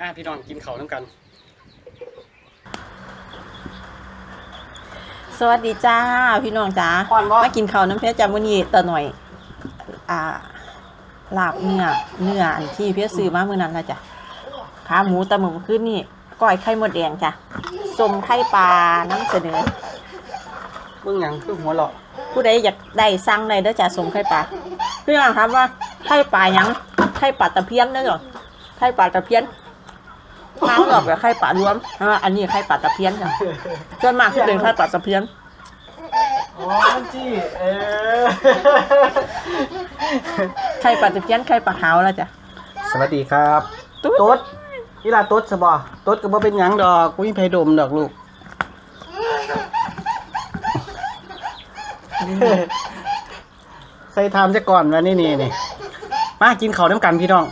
อะพี่น้องกินข้าวน้ำกัน สวัสดีจ้า พี่น้องจ้าก่อนบ่ มากินข้าวน้ำเพชรจ้ามื้อนี้ตะหน่อย อ่าลาบเนื้อเนื้ออันที่เพชรซื้อมามื้อนั้นละจ้ะขาหมูตะหมึกขึ้นนี่ก้อยไข่มดแดงจ้ะส้มไข่ปลาน้ำเสนอ เบื้องหยังคือหัวเราะผู้ใดอยากได้สั่งได้เด้อจ้ะส้มไข่ปลาพี่น้องครับว่าไข่ปลาหยังไข่ปลาตะเพียนเด้อจ้ะไข่ปลาตะเพียน ทางดอกแบบไข่ปลารวมเพราะว่าอันนี้ไข่ปลาตะเพียนจ้ะส่วนมากที่เป็นไข่ปลาตะเพียน อ๋อจี้เออ ไข่ปลาตะเพียนไข่ปลาขาวแล้วจ้ะสวัสดีครับตุ๊ดตุ๊ดอีลาตุ๊ดสบอตุ๊ดก็บ่เป็นหยังดอกกูมีไผดมดอกลูก ใส่ทามจะก่อนวะนี่นี่นี่มากินข้าวน้ำกันพี่น้อง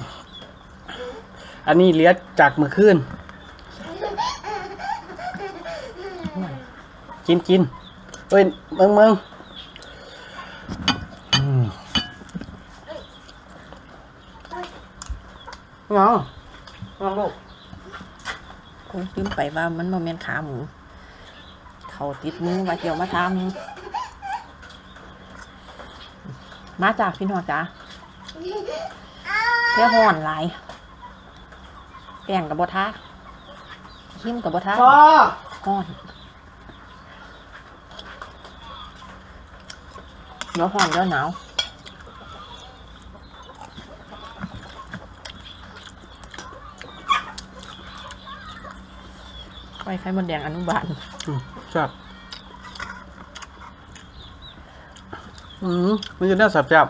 อันนี้เลี้ยจากมือคืนกินกินเอ้ยเมืองเมืองเงาเงาลูกคงพิมไปว่ามันโมเมนขาหมู เขาติดมือว่าเกี่ยวมาทำมาจากพี่น้องจ้าเพื่อห่อนหลาย แป้งกับบทาขิมกับบทาพ่อห่อนเดี๋ยวห่อนเดี๋ยวหนาวไว้ไข่มดแดงอนุบาลอืมจับอืมมันจะน่าสับจับ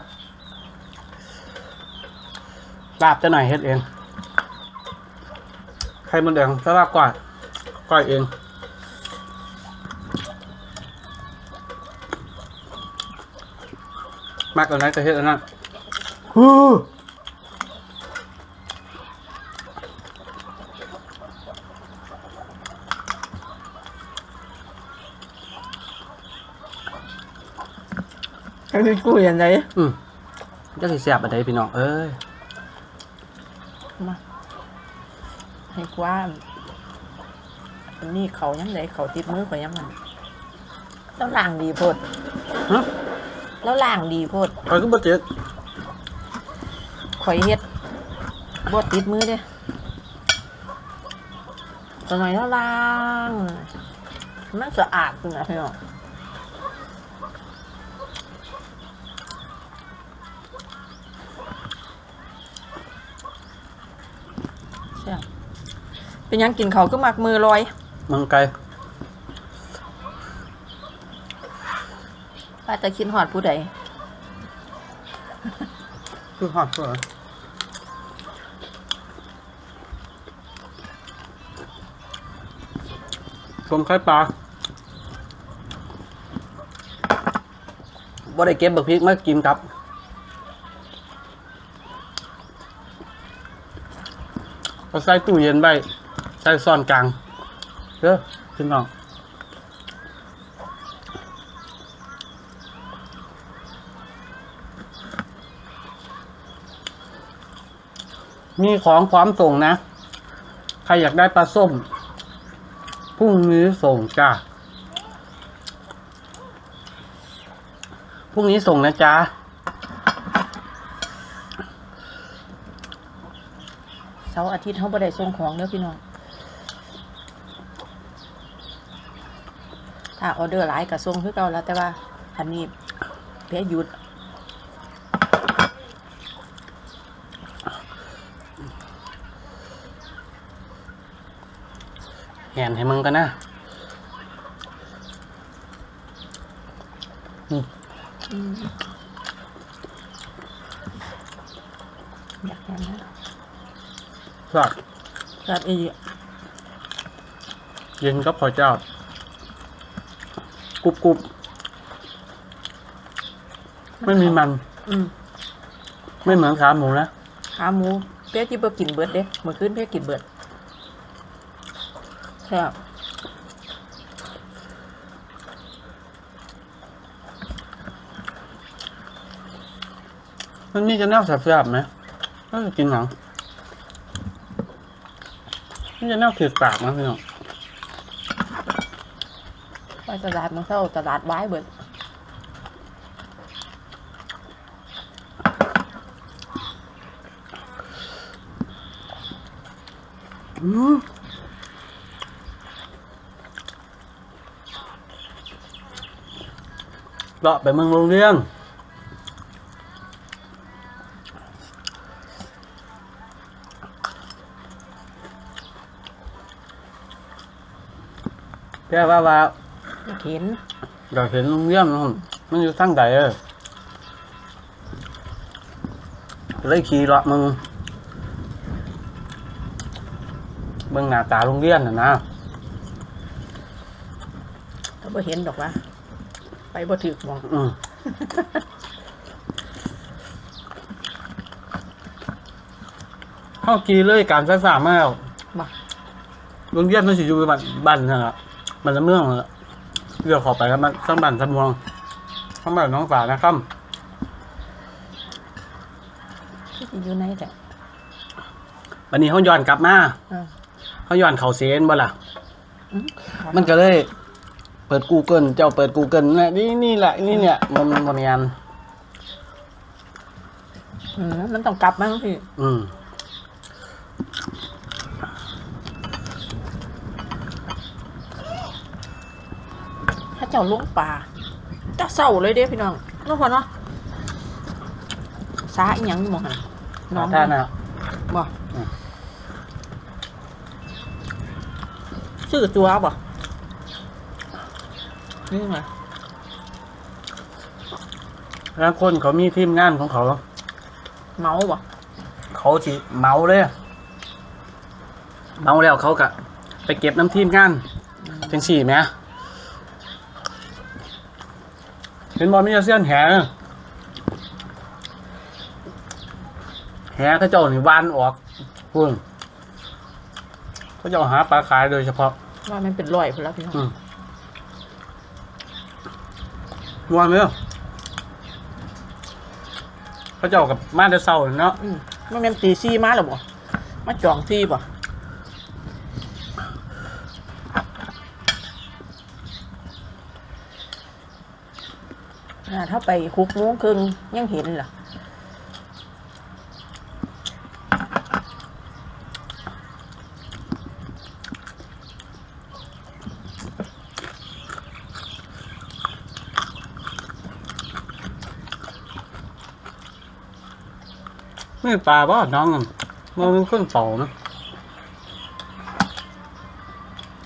ลาบจะหน่อยเฮ็ดเอง ไข่มันแดงสลาบกว่าก้อยเองมากกว่านั้นก็เฮ็ดอันนั้นฮู้ไอ้พี่กุ้ยยังไงอืมจะสิแซ่บอะไรพี่น้องเอ้ยมา ให้กว้างอันนี้เขายังไงเขาติดมือเขายังมันแล้วล่างดีโพดฮะแล้วล่างดีโพดก้อยก็บ่เจ็ดข่อยเฮ็ดบดติดมือเด้ตัวหน่อยแล้วล่างมันสะอาดจริงนะพี่น้อง เป็นหยังกินเขาวก็มักมือลอย มังไก่ป้าจะคิดหอดผู้ใดคือฮอดเพื่อส้มไข่ปลาบ่ได้เก็บบักพริกมากินครับเอาใส่ตู้เย็นไว้ ใส่ซ่อนกลางเด้อพี่น้องมีของความส่งนะ ใครอยากได้ปลาส้ม พรุ่งนี้ส่งจ้าพรุ่งนี้ส่งนะจ๊ะเสาร์อาทิตย์เขาบ่ได้ส่งของเด้อพี่น้อง ถ้าออเดอร์หลายก็ส่งคือเก่าแล้ว แต่ว่าอันนี้เพียหยุดแหนให้มึงกันนะอืมอยากแค่นั้นครับครับอีกเย็นก็พอเจ้า กรุบกรุบไม่มีมัน อืมไม่เหมือนขาหมูนะขาหมูเพียที่บ่กินเบิดเด้เมื่อคืนเพียกินเบิดครับมันมีจะน่าแสบๆไหมก็จะกินหนังนี่จะน่าถือปากนะพี่น้องไป ตลาดมันเข้าตลาดไว้เบิดอืมเลาะไปเมืองโรงเรียนแค่ว่าว่า เห็นอยากเห็นโรงเรียนมันมันอยู่ทั้งใดเออเลยขี่เลาะมึงเบิ่งหน้าตาโรงเรียนน่ะนะก็บ่เห็นดอกว่า ไปบ่ถึกหมองอืมเข้ากีเลยการไฟฟ้ามาแล้วมาโรงเรียนมันสิอยู่บ้านบ้านนั่นแหละบ้านละเมืองนั่นแหละ เรียกเขอไปครับมันทั้งบ้านทั้งเมืองทั้งบ้านน้องฝานะครับที่สิอยู่ในแต่วันนี้เขาย้อนกลับมาอ่าเขาย้อนเขาเซนบ่ล่ะอืมมันก็เลย เปิด Google เจ้าเปิด Google นะนี่นี่แหละนี่เนี่ยมันมันงานอืมมันต้องกลับมั้งพี่ อืม เจ้าลงป่าจะเศร้าเลยเด้พี่น้องน้องพอเนาะสาอีหยังอยู่หมองหันน้องท่านนะบ่อืมชื่อตัวบ่นี่ไงแล้วคนเขามีทีมงานของเขา เมาบ่เขาสิเมาเลย เมาแล้วเขากะ ไปเก็บน้ำทีมงานจังสี่ไหม เป็นบอลไม่ใช่เส้นแหนะแหเขาเจ้านี่วานออกพุ่นเขาเจ้าหาปลาขายโดยเฉพาะว่ามันเป็นรอยพุ่นแล้วพี่น้องอืมวานเลยเขาเจ้ากับมาแต่เศร้าเนาะอืมมันเป็นตีซี่มาหรอบ่มาจองที่บ่ ถ้าไปคุกโมงครึ่งยังเห็นเหรอไม่ปลาบ่น้องมันมันเป็นคนเป่านะ